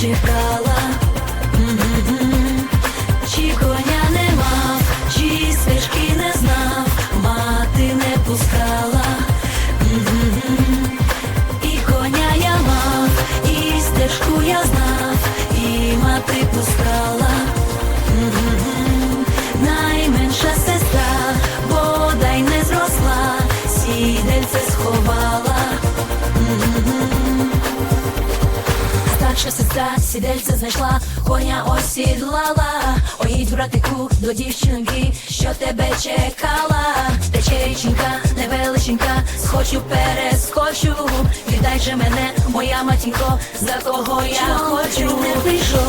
чекала. М-м-м. Чи коня не мав, чи стежки не знав, мати не пускала. І коня я мав, і стежку я знав, і мати пускала. Найменша сестра, бодай не зросла, сідельце сховала. Старша сестра сідельце знайшла, коня осідлала. Оїдь, братику, до дівчинки, що тебе чекала. Тече річенька, невеличенька, схочу, перескочу. Віддай же мене, моя матінко, за кого я хочу. не прийшов,